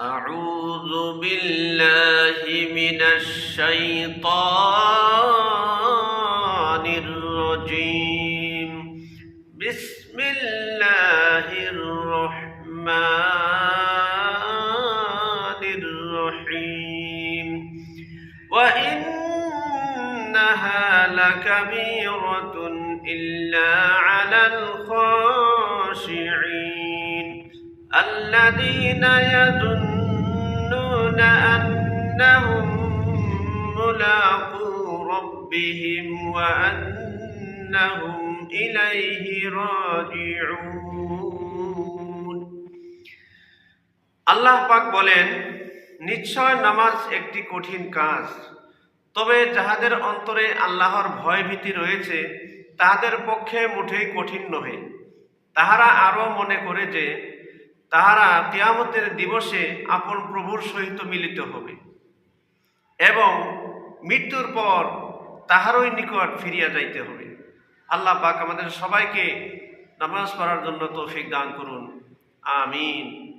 أعوذ بالله من الشيطان الرجيم بسم الله الرحمن الرحيم وإنها لكبيرة إلا على الخاشعين الذين يظنون أنهم ملاقو ربهم وأنهم إليه راجعون আল্লাহ পাক বলেন নিশ্চয় নামাজ একটি কঠিন কাজ তবে যাহাদের অন্তরে আল্লাহর ভয় ভীতি রয়েছে তাহাদের পক্ষে মুঠেই কঠিন নহে তাহারা আরও মনে করে যে তাহারা তিয়ামতের দিবসে আপন প্রভুর সহিত মিলিত হবে। এবং মৃত্যুর পর তাহারই নিকট ফিরিয়া যাইতে হবে। আল্লাহ পাক আমাদের সবাইকে নামাজ পড়ার জন্য তৌফিক দান করুন। আমিন।